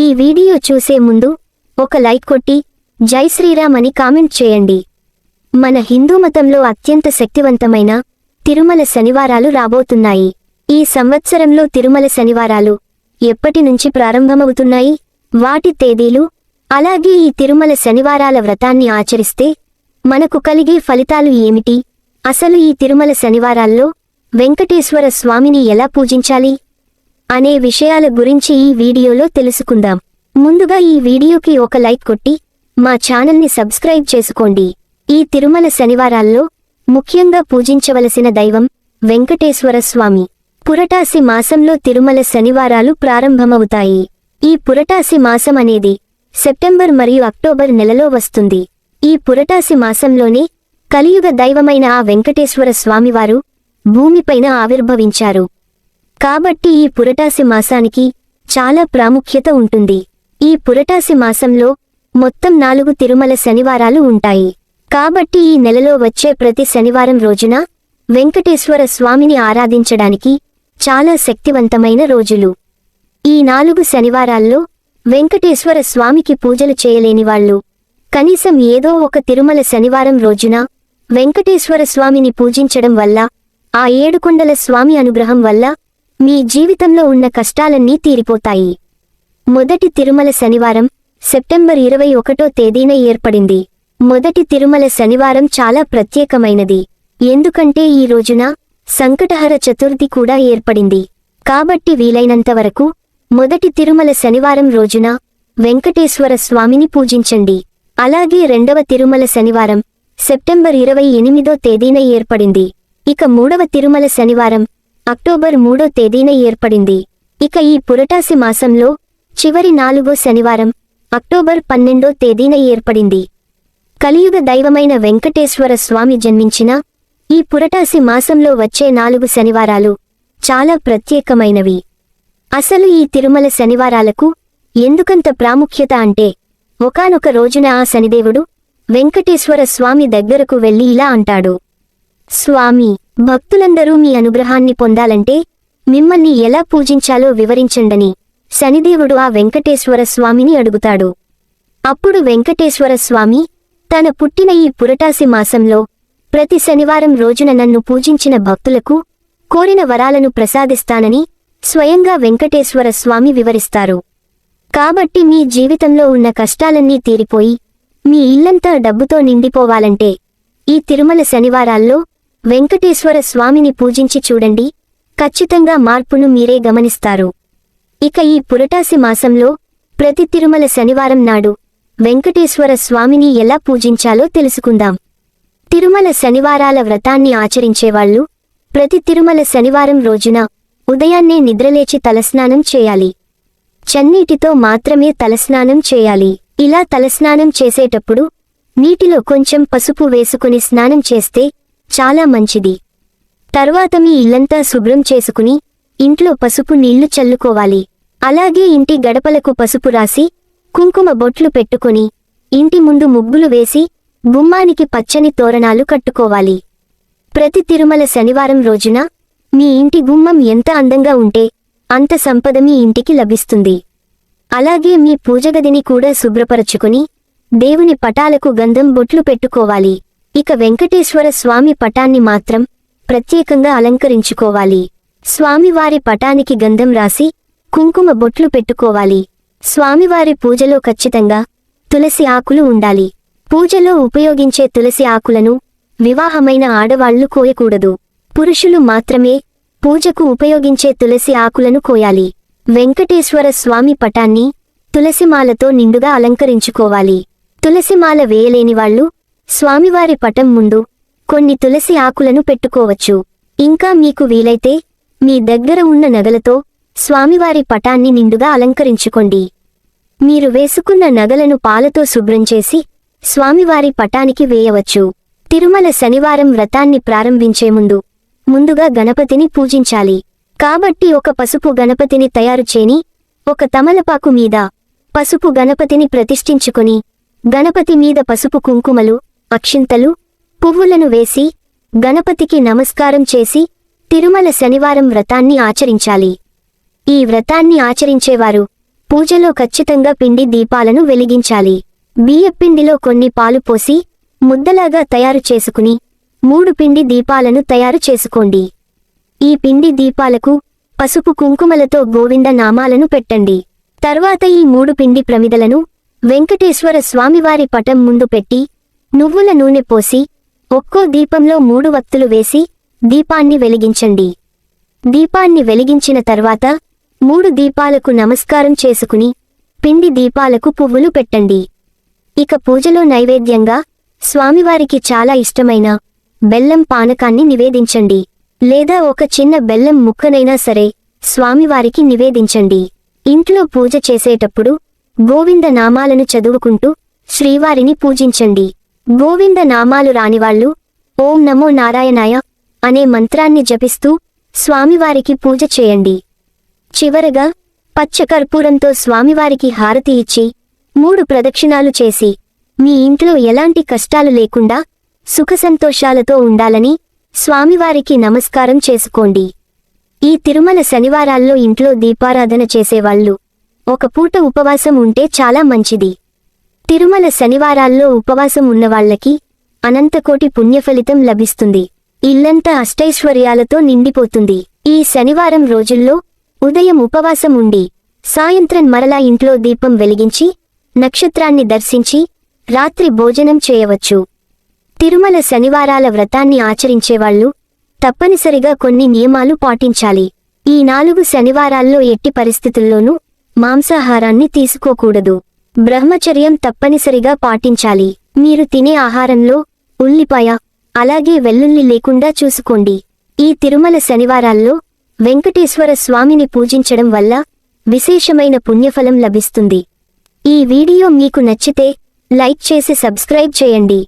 ఈ వీడియో చూసే ముందు ఒక లైక్ కొట్టి జై శ్రీరామ్ అని కామెంట్ చేయండి. మన హిందూ మతంలో అత్యంత శక్తివంతమైన తిరుమల శనివారాలు రాబోతున్నాయి. ఈ సంవత్సరంలో తిరుమల శనివారాలు ఎప్పటి నుంచి ప్రారంభమవుతున్నాయి? వాటి తేదీలు అలాగే ఈ తిరుమల శనివారాల వ్రతాన్ని ఆచరిస్తే మనకు కలిగే ఫలితాలు ఏమిటి? అసలు ఈ తిరుమల శనివారాల్లో వెంకటేశ్వర స్వామిని ఎలా పూజించాలి? అనే విషయాల గురించి ఈ వీడియోలో తెలుసుకుందాం. ముందుగా ఈ వీడియోకి ఒక లైక్ కొట్టి మా ఛానల్ని సబ్స్క్రైబ్ చేసుకోండి. ఈ తిరుమల శనివారాల్లో ముఖ్యంగా పూజించవలసిన దైవం వెంకటేశ్వర స్వామి. పురటాసి మాసంలో తిరుమల శనివారాలు ప్రారంభమవుతాయి. ఈ పురటాసి మాసం అనేది సెప్టెంబర్ మరియు అక్టోబర్ నెలలో వస్తుంది. ఈ పురటాసి మాసంలోనే కలియుగ దైవమైన ఆ వెంకటేశ్వర స్వామివారు భూమిపైన ఆవిర్భవించారు. కాబట్టి ఈ పురటాసి మాసానికి చాలా ప్రాముఖ్యత ఉంటుంది. ఈ పురటాసి మాసంలో మొత్తం నాలుగు తిరుమల శనివారాలు ఉంటాయి. కాబట్టి ఈ నెలలో వచ్చే ప్రతి శనివారం రోజున వెంకటేశ్వర స్వామిని ఆరాధించడానికి చాలా శక్తివంతమైన రోజులు. ఈ నాలుగు శనివారాల్లో వెంకటేశ్వర స్వామికి పూజలు చేయలేని వాళ్ళు కనీసం ఏదో ఒక తిరుమల శనివారం రోజున వెంకటేశ్వర స్వామిని పూజించడం వల్ల ఆ ఏడుకొండల స్వామి అనుగ్రహం వల్ల మీ జీవితంలో ఉన్న కష్టాలన్నీ తీరిపోతాయి. మొదటి తిరుమల శనివారం సెప్టెంబర్ ఇరవై ఒకటో తేదీన ఏర్పడింది. మొదటి తిరుమల శనివారం చాలా ప్రత్యేకమైనది. ఎందుకంటే ఈ రోజున సంకటహర చతుర్థి కూడా ఏర్పడింది. కాబట్టి వీలైనంత వరకు మొదటి తిరుమల శనివారం రోజున వెంకటేశ్వర స్వామిని పూజించండి. అలాగే రెండవ తిరుమల శనివారం సెప్టెంబర్ ఇరవై ఎనిమిదో తేదీన ఏర్పడింది. ఇక మూడవ తిరుమల శనివారం అక్టోబర్ మూడో తేదీన ఏర్పడింది. ఇక ఈ పురటాసి మాసంలో చివరి నాలుగో శనివారం అక్టోబర్ పన్నెండో తేదీన ఏర్పడింది. కలియుగ దైవమైన వెంకటేశ్వర స్వామి జన్మించిన ఈ పురటాసి మాసంలో వచ్చే నాలుగు శనివారాలు చాలా ప్రత్యేకమైనవి. అసలు ఈ తిరుమల శనివారాలకు ఎందుకంత ప్రాముఖ్యత అంటే ఒకానొక రోజున ఆ శనిదేవుడు వెంకటేశ్వర స్వామి దగ్గరకు వెళ్ళి ఇలా అంటాడు. స్వామి భక్తులందరూ మీ అనుగ్రహాన్ని పొందాలంటే మిమ్మల్ని ఎలా పూజించాలో వివరించండని శనిదేవుడు ఆ వెంకటేశ్వర స్వామిని అడుగుతాడు. అప్పుడు వెంకటేశ్వర స్వామి తన పుట్టిన ఈ పురటాసి మాసంలో ప్రతి శనివారం రోజున నన్ను పూజించిన భక్తులకు కోరిన వరాలను ప్రసాదిస్తానని స్వయంగా వెంకటేశ్వర స్వామి వివరిస్తారు. కాబట్టి మీ జీవితంలో ఉన్న కష్టాలన్నీ తీరిపోయి మీ ఇల్లంతా డబ్బుతో నిండిపోవాలంటే ఈ తిరుమల శనివారాల్లో వెంకటేశ్వర స్వామిని పూజించి చూడండి ఖచ్చితంగా మార్పును మీరే గమనిస్తారు. ఇక ఈ పురటాసి మాసంలో ప్రతి తిరుమల శనివారం నాడు వెంకటేశ్వర స్వామిని ఎలా పూజించాలో తెలుసుకుందాం. తిరుమల శనివారాల వ్రతాన్ని ఆచరించేవాళ్ళు ప్రతి తిరుమల శనివారం రోజున ఉదయాన్నే నిద్రలేచి తలస్నానం చేయాలి. చన్నీటితో మాత్రమే తలస్నానం చేయాలి. ఇలా తలస్నానం చేసేటప్పుడు నీటిలో కొంచెం పసుపు వేసుకుని స్నానం చేస్తే చాలా మంచిది. తర్వాత మీ ఇల్లంతా శుభ్రం చేసుకుని ఇంట్లో పసుపు నీళ్ళు చల్లుకోవాలి. అలాగే ఇంటి గడపలకు పసుపు రాసి కుంకుమ బొట్లు పెట్టుకుని ఇంటి ముందు ముగ్గులు వేసి గుమ్మానికి పచ్చని తోరణాలు కట్టుకోవాలి. ప్రతి తిరుమల శనివారం రోజున మీ ఇంటి గుమ్మం ఎంత అందంగా ఉంటే అంత సంపద మీ ఇంటికి లభిస్తుంది. అలాగే మీ పూజగదిని కూడా శుభ్రపరచుకుని దేవుని పటాలకు గంధం బొట్లు పెట్టుకోవాలి. ఇక వెంకటేశ్వర స్వామి పటాన్ని మాత్రం ప్రత్యేకంగా అలంకరించుకోవాలి. స్వామివారి పటానికి గంధం రాసి కుంకుమ బొట్లు పెట్టుకోవాలి. స్వామివారి పూజలో ఖచ్చితంగా తులసి ఆకులు ఉండాలి. పూజలో ఉపయోగించే తులసి ఆకులను వివాహమైన ఆడవాళ్ళు కోయకూడదు. పురుషులు మాత్రమే పూజకు ఉపయోగించే తులసి ఆకులను కోయాలి. వెంకటేశ్వర స్వామి పటాన్ని తులసిమాలతో నిండుగా అలంకరించుకోవాలి. తులసిమాల వేయలేనివాళ్ళు స్వామివారి పటం ముందు కొన్ని తులసి ఆకులను పెట్టుకోవచ్చు. ఇంకా మీకు వీలైతే మీ దగ్గర ఉన్న నగలతో స్వామివారి పటాన్ని నిండుగా అలంకరించుకోండి. మీరు వేసుకున్న నగలను పాలతో శుభ్రం చేసి స్వామివారి పటానికి వేయవచ్చు. తిరుమల శనివారం వ్రతాన్ని ప్రారంభించే ముందు ముందుగా గణపతిని పూజించాలి. కాబట్టి ఒక పసుపు గణపతిని తయారు చేని ఒక తమలపాకు మీద పసుపు గణపతిని ప్రతిష్ఠించుకుని గణపతి మీద పసుపు కుంకుమలు అక్షింతలు పువ్వులను వేసి గణపతికి నమస్కారం చేసి తిరుమల శనివారం వ్రతాన్ని ఆచరించాలి. ఈ వ్రతాన్ని ఆచరించేవారు పూజలో ఖచ్చితంగా పిండి దీపాలను వెలిగించాలి. బియ్యపిండిలో కొన్ని పాలు పోసి ముద్దలాగా తయారు చేసుకుని మూడు పిండి దీపాలను తయారు చేసుకోండి. ఈ పిండి దీపాలకు పసుపు కుంకుమలతో గోవింద నామాలను పెట్టండి. తర్వాత ఈ మూడు పిండి ప్రమిదలను వెంకటేశ్వర స్వామివారి పటం ముందు పెట్టి నువ్వుల నూనె పోసి ఒక్కో దీపంలో మూడు వత్తులు వేసి దీపాన్ని వెలిగించండి. దీపాన్ని వెలిగించిన తర్వాత మూడు దీపాలకు నమస్కారం చేసుకుని పిండి దీపాలకు పువ్వులు పెట్టండి. ఇక పూజలో నైవేద్యంగా స్వామివారికి చాలా ఇష్టమైన బెల్లం పానకాన్ని నివేదించండి. లేదా ఒక చిన్న బెల్లం ముక్కనైనా సరే స్వామివారికి నివేదించండి. ఇంట్లో పూజ చేసేటప్పుడు గోవింద నామాలను చదువుకుంటూ శ్రీవారిని పూజించండి. గోవింద నామాలు రానివాళ్ళు ఓం నమో నారాయణాయ అనే మంత్రాన్ని జపిస్తూ స్వామివారికి పూజ చేయండి. చివరగా పచ్చకర్పూరంతో స్వామివారికి హారతి ఇచ్చి మూడు ప్రదక్షిణాలు చేసి మీ ఇంట్లో ఎలాంటి కష్టాలు లేకుండా సుఖసంతోషాలతో ఉండాలని స్వామివారికి నమస్కారం చేసుకోండి. ఈ తిరుమల శనివారాల్లో ఇంట్లో దీపారాధన చేసేవాళ్ళు ఒక పూట ఉపవాసం ఉంటే చాలా మంచిది. తిరుమల శనివారాల్లో ఉపవాసం ఉన్నవాళ్ళకి అనంతకోటి పుణ్యఫలితం లభిస్తుంది. ఇల్లంతా అష్టైశ్వర్యాలతో నిండిపోతుంది. ఈ శనివారం రోజుల్లో ఉదయం ఉపవాసం ఉండి సాయంత్రం మరలా ఇంట్లో దీపం వెలిగించి నక్షత్రాన్ని దర్శించి రాత్రి భోజనం చేయవచ్చు. తిరుమల శనివారాల వ్రతాన్ని ఆచరించేవాళ్ళు తప్పనిసరిగా కొన్ని నియమాలు పాటించాలి. ఈ నాలుగు శనివారాల్లో ఎట్టి పరిస్థితుల్లోనూ మాంసాహారాన్ని తీసుకోకూడదు. బ్రహ్మచర్యం తప్పనిసరిగా పాటించాలి. మీరు తినే ఆహారంలో ఉల్లిపాయ అలాగే వెల్లుల్లి లేకుండా చూసుకోండి. ఈ తిరుమల శనివారాల్లో వెంకటేశ్వర స్వామిని పూజించడం వల్ల విశేషమైన పుణ్యఫలం లభిస్తుంది. ఈ వీడియో మీకు నచ్చితే లైక్ చేసి సబ్స్క్రైబ్ చేయండి.